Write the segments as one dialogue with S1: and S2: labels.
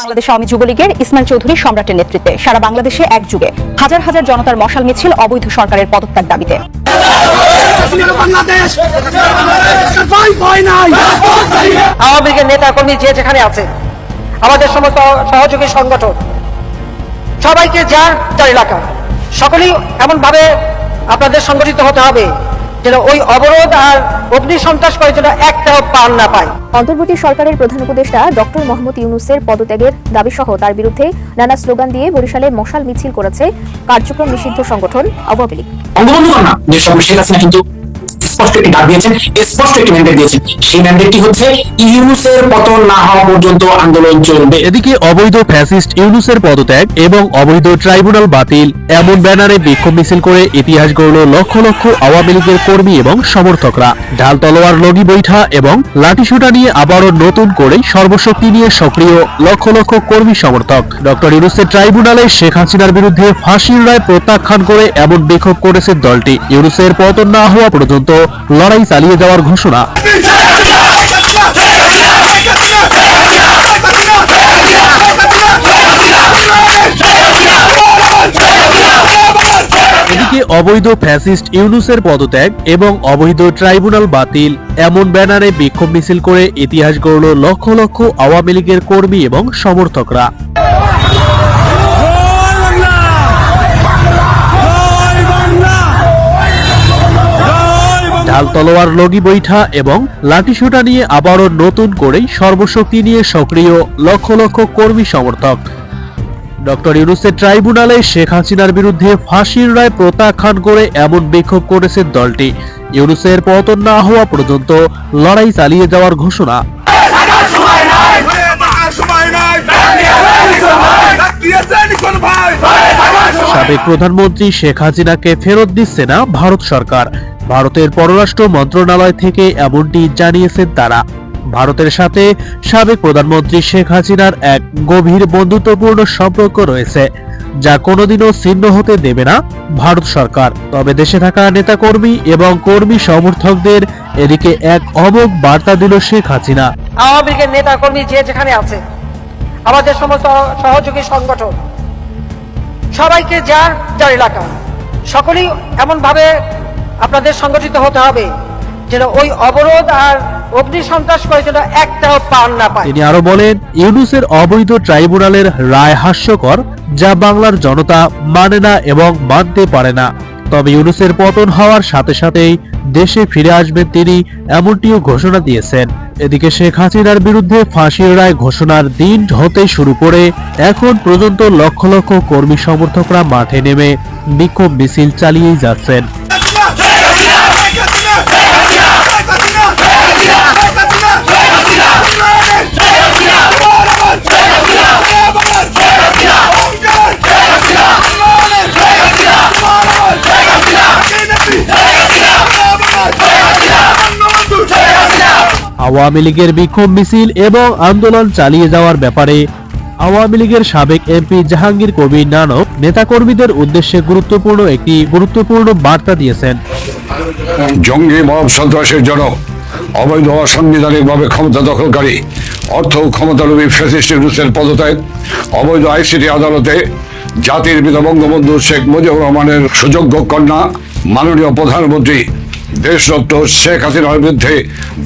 S1: বাংলাদেশ আওয়ামী যুবলীগের ইসমাইল চৌধুরী সম্রাটের নেতৃত্বে। সারা বাংলাদেশে এক যুগে হাজার হাজার জনতার মশাল মিছিল অবৈধ সরকারের পদত্যাগ দাবিতে।
S2: আওয়ামী লীগের নেতা কর্মী যে যেখানে আছে, আমাদের সমস্ত সহযোগী সংগঠন, সবাইকে যার যার এলাকা, সকলেই এমন ভাবে আপনাদের সংগঠিত হতে হবে। যেন ওই অবরোধ আর অগ্নি সন্ত্রাস করে যেন একটাও পান না পায়।
S3: অন্তর্বর্তী সরকারের প্রধান উপদেষ্টা ডক্টর মোহাম্মদ ইউনুসের পদত্যাগের দাবি সহ তার বিরুদ্ধে নানা স্লোগান দিয়ে বরিশালে মশাল মিছিল করেছে কার্যক্রম নিষিদ্ধ সংগঠন আওয়ামী লীগ।
S4: বঙ্গবন্ধু না কিন্তু স্পষ্ট একটি ডাক দিয়েছেন স্পষ্ট একটি ম্যান্ডেট দিয়েছেন। সেই ম্যান্ডেটটি হচ্ছে, ইউনুসের পতন না হওয়া পর্যন্ত আন্দোলন চলবে।
S5: এদিকে অবৈধ ফ্যাসিস্ট ইউনুসের পদত্যাগ এবং অবৈধ ট্রাইব্যুনাল বাতিল, এমন ব্যানারে বিক্ষোভ মিছিল করে ইতিহাস গড়ল লক্ষ লক্ষ আওয়ামী লীগের কর্মী এবং সমর্থকরা। ঢাল তলোয়ার, লগি বৈঠা এবং লাঠিসোঁটা নিয়ে আবারও নতুন করে সর্বশক্তি নিয়ে সক্রিয় লক্ষ লক্ষ কর্মী সমর্থক। ডক্টর ইউনুসের ট্রাইব্যুনালে শেখ হাসিনার বিরুদ্ধে ফাঁসির রায় প্রত্যাখ্যান করে এমন বিক্ষোভ করেছে দলটি। ইউনুসের পতন না হওয়া পর্যন্ত লড়াই চালিয়ে যাওয়ার ঘোষণা। এদিকে অবৈধ ফ্যাসিস্ট ইউনুসের পদত্যাগ এবং অবৈধ ট্রাইব্যুনাল বাতিল, এমন ব্যানারে বিক্ষোভ মিছিল করে ইতিহাস গড়ল লক্ষ লক্ষ আওয়ামী লীগের কর্মী এবং সমর্থকরা। ঢাল তলোয়ার লগি বৈঠা এবং লাঠিসোটা নিয়ে আবারও নতুন করেই সর্বশক্তি নিয়ে সক্রিয় লক্ষ লক্ষ কর্মী সমর্থক। ডক্টর ইউনুসের ট্রাইব্যুনালে শেখ হাসিনার বিরুদ্ধে ফাঁসির রায় প্রত্যাখ্যান করে এমন বিক্ষোভ করেছে দলটি। ইউনুসের পতন না হওয়া পর্যন্ত লড়াই চালিয়ে যাওয়ার ঘোষণা সাবেক প্রধানমন্ত্রী শেখ হাসিনাকে ফেরত দিচ্ছে না ভারত সরকার। ভারতের পররাষ্ট্র মন্ত্রণালয় থেকে এমনটি জানিয়েছেন তারা। ভারতের সাথে সাবেক প্রধানমন্ত্রী শেখ হাসিনার এক গভীর বন্ধুত্বপূর্ণ সম্পর্ক রয়েছে, যা কোনোদিনও ছিন্ন হতে দেবে না ভারত সরকার। তবে দেশে থাকা নেতাকর্মী এবং কর্মী সমর্থকদের এদিকে এক অমোঘ বার্তা দিল শেখ হাসিনা।
S2: আওয়ামী লীগের নেতা কর্মী যে যেখানে আছে, আমাদের সমস্ত সহযোগী সংগঠন সবাইকে যার যার এলাকা। সকলেই এমনভাবে আপনাদের সংগঠিত হতে হবে যেন ওই অবরোধ আর অগ্নি সন্ত্রাস করে যেন একটাও পান না পায়।
S5: তিনি আরও বলেন, ইউনুসের অবৈধ ট্রাইব্যুনালের রায় হাস্যকর, যা বাংলার জনতা মানে না এবং মানতে পারে না। তবে ইউনুসের পতন হওয়ার সাথে সাথেই দেশে ফিরে আসবেন তিনি, এমনটিও ঘোষণা দিয়েছেন। এদিকে শেখ হাসিনার বিরুদ্ধে ফাঁসির রায় ঘোষণার দিন হতে শুরু করে এখন পর্যন্ত লক্ষ লক্ষ কর্মী সমর্থকরা মাঠে নেমে বিক্ষোভ মিছিল চালিয়েই যাচ্ছেন। আওয়ামী লীগের বিক্ষোভ মিছিল এবং আন্দোলন চালিয়ে যাওয়ার ব্যাপারে আওয়ামী লীগের সাবেক এমপি জাহাঙ্গীর কবির নানক নেতাকর্মীদের উদ্দেশ্যে গুরুত্বপূর্ণ একটি গুরুত্বপূর্ণ বার্তা দিয়েছেন।
S6: জঙ্গি মব সন্ত্রাসের জন্য অবৈধ অসাংবিধানিকভাবে ক্ষমতা দখলকারী, অর্থ ক্ষমতালোভী ফ্যাসিস্ট ইউনুসের পদত্যাগ, অবৈধ আইসিটি আদালতে জাতির পিতা বঙ্গবন্ধু শেখ মুজিবুর রহমানের সুযোগ্য কন্যা, মাননীয় প্রধানমন্ত্রী দেশরত্ন শেখ হাসিনার বিরুদ্ধে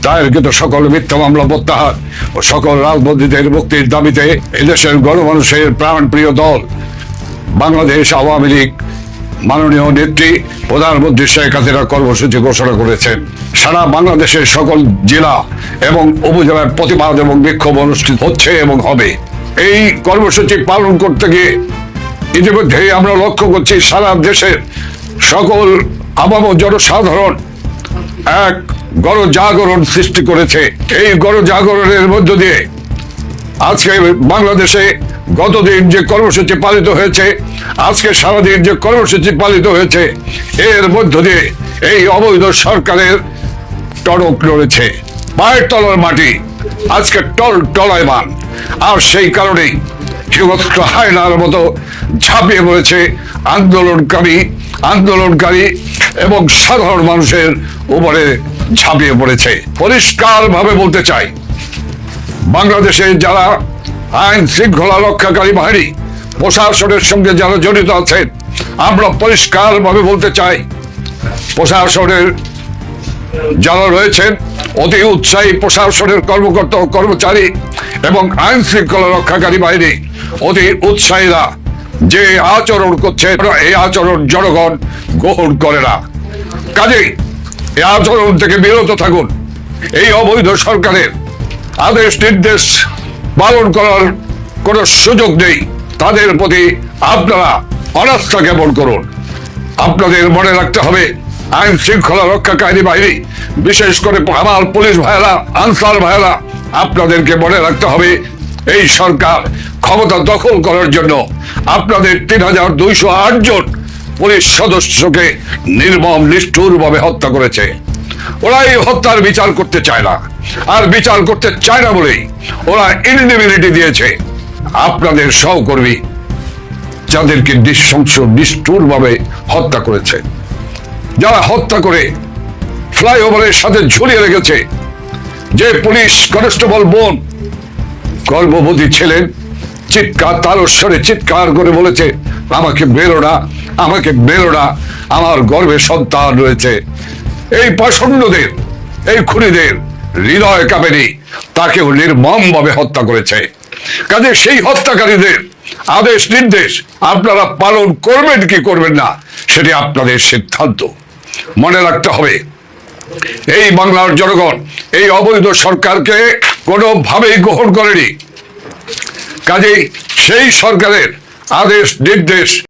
S6: দায়েরকৃত সকল মিথ্যা মামলা প্রত্যাহার ও সকল রাজবন্দীদের মুক্তির দাবিতে এদেশের গণমানুষের প্রাণপ্রিয় দল, বাংলাদেশ আওয়ামী লীগ, মাননীয় নেত্রী প্রধানমন্ত্রী শেখ হাসিনা কর্মসূচি ঘোষণা করেছেন। সারা বাংলাদেশের সকল জেলা এবং উপজেলার প্রতিবাদ এবং বিক্ষোভ অনুষ্ঠিত হচ্ছে এবং হবে। এই কর্মসূচি পালন করতে গিয়ে ইতিমধ্যে আমরা লক্ষ্য করছি সারা দেশের সকল আবাম জনসাধারণ এক গণজাগরণ সৃষ্টি করেছে। এই গণজাগরণের মধ্য দিয়ে আজকে বাংলাদেশে গতদিন যে কর্মসূচি পালিত হয়েছে, আজকে সারাদিন যে কর্মসূচি পালিত হয়েছে, এর মধ্য দিয়ে এই অবৈধ সরকারের টনক লড়েছে পায়ের তলার মাটি আজকে টল টলায়মান আর সেই কারণেই হিংস্র হায়নার মতো ঝাঁপিয়ে পড়েছে আন্দোলনকারী আন্দোলনকারী এবং সাধারণ মানুষের উপরে ঝাঁপিয়ে পড়েছে। পরিষ্কার ভাবে বলতে চাই, বাংলাদেশে যারা আইন শৃঙ্খলা রক্ষাকারী বাহিনী, প্রশাসনের সঙ্গে যারা জড়িত আছেন, আমরা পরিষ্কার ভাবে বলতে চাই, প্রশাসনের যারা রয়েছেন, অতি উৎসাহী প্রশাসনের কর্মকর্তা কর্মচারী এবং আইন শৃঙ্খলা রক্ষাকারী বাহিনী, অতি উৎসাহীরা যে আচরণ করছে এই আচরণ জনগণ গ্রহণ করে না। কাজেই এই আচরণ থেকে বিরত থাকুন। এই অবৈধ সরকারের আদেশ, নির্দেশ পালন করার কোনো সুযোগ নেই। তাদের প্রতি আপনারা অনাস্থা জ্ঞাপন করুন। আপনাদের মনে রাখতে হবে, আইন শৃঙ্খলা রক্ষাকারী বাহিনী, বিশেষ করে আমার পুলিশ ভাইয়েরা, আনসার ভাইয়েরা, আপনাদেরকে মনে রাখতে হবে, এই সরকার ক্ষমতা দখল করার জন্য আপনাদের তিন হাজার দুইশো আট জন পুলিশ সদস্যকে নির্মম নিষ্ঠুর ভাবে হত্যা করেছে। ওরা এই হত্যার বিচার করতে চায় না। আর বিচার করতে চায় না বলেই ওরা ইনডিবিলিটি দিয়েছে। আপনাদের সহকর্মী যাদেরকে নিঃশংস নিষ্ঠুর ভাবে হত্যা করেছে। যারা হত্যা করে ফ্লাইওভারের সাথে ঝুলিয়ে রেখেছে। যে পুলিশ কনস্টেবল বোন, গর্ভবতী ছিলেন চিৎকার তারস্বরে চিৎকার করে বলেছে, আমাকে বেরো না, আমাকে বেরো না, আমার গর্ভে সন্তান রয়েছে। এই পাষণ্ডদের এই খুনিদের হৃদয় কাঁপেনি, তাকেও নির্মম ভাবে হত্যা করেছে। কাজে সেই হত্যাকারীদের আদেশ নির্দেশ আপনারা পালন করবেন কি করবেন না, সেটি আপনাদের সিদ্ধান্ত। মনে রাখতে হবে, এই বাংলার জনগণ, এই অবৈধ সরকারকে কোনোভাবেই গ্রহণ করেনি। কাজেই সেই সরকারের আদেশ নির্দেশ